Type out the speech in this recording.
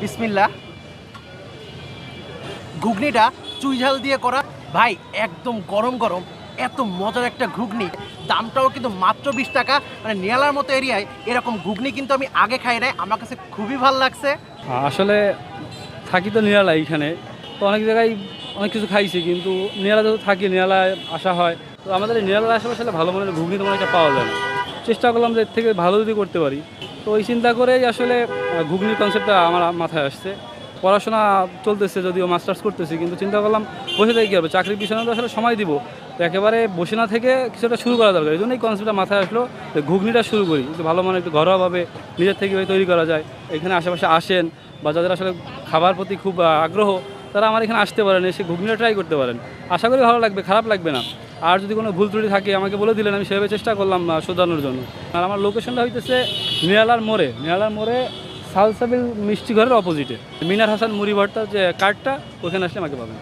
বিসমিল্লা ঘুগনিটা চুইঝাল দিয়ে করা। ভাই, একদম গরম গরম, এত মজার একটা ঘুগনি। দামটাও কিন্তু মাত্র বিশ টাকা। মানে নিয়ালার মতো এরিয়ায় এরকম ঘুগনি কিন্তু আমি আগে খাই নাই। আমার কাছে খুবই ভালো লাগছে। আসলে থাকি তো নিরালা এইখানে। তো অনেক জায়গায় অনেক কিছু খাইছি, কিন্তু নিরালা যেহেতু থাকি নিরালায় আসা হয়। তো আমাদের এই নিরালার আশেপাশে ভালো মানের ঘুগনি তেমন একটা পাওয়া যায় চেষ্টা করলাম যে এর থেকে ভালো যদি করতে পারি। তো ওই চিন্তা করেই আসলে আহ, ঘুগনির কনসেপ্টটা আমার মাথায় আসছে। পড়াশোনা চলতেছে যদিও মাস্টার্স করতেছি কিন্তু চিন্তা করলাম বসে থেকে কী হবে? চাকরির পিছনে তো আসলে সময় দিব। তো একেবারে বসে না থেকে কিছুটা শুরু করা দরকার। এই জন্যই কনসেপ্টটা মাথায় আসলো যে ঘুগনিটা শুরু করি। একটু ভালো মানে একটু ঘরোয়াভাবে নিজের থেকে তৈরি করা যায়। এখানে আশেপাশে আসেন বা যাদের আসলে খাবার প্রতি খুব আগ্রহ তারা আমার এখানে আসতে পারেন এসে ঘুগনিটা ট্রাই করতে পারেন। আশা করি ভালো লাগবে খারাপ লাগবে না। আর যদি কোনো ভুল ত্রুটি থাকে আমাকে বলে দিলেন আমি সেভাবে চেষ্টা করলাম শোধানোর জন্য। আর আমার লোকেশনটা হইতেছে নিরালার মোড়ে। নিরালার মোড়ে সালসাবিল মিষ্টি ঘরের অপোজিটে মিনার হাসান মুড়ি ভর্তার যে কার্ডটা ওখানে আসলে আমাকে পাবেন।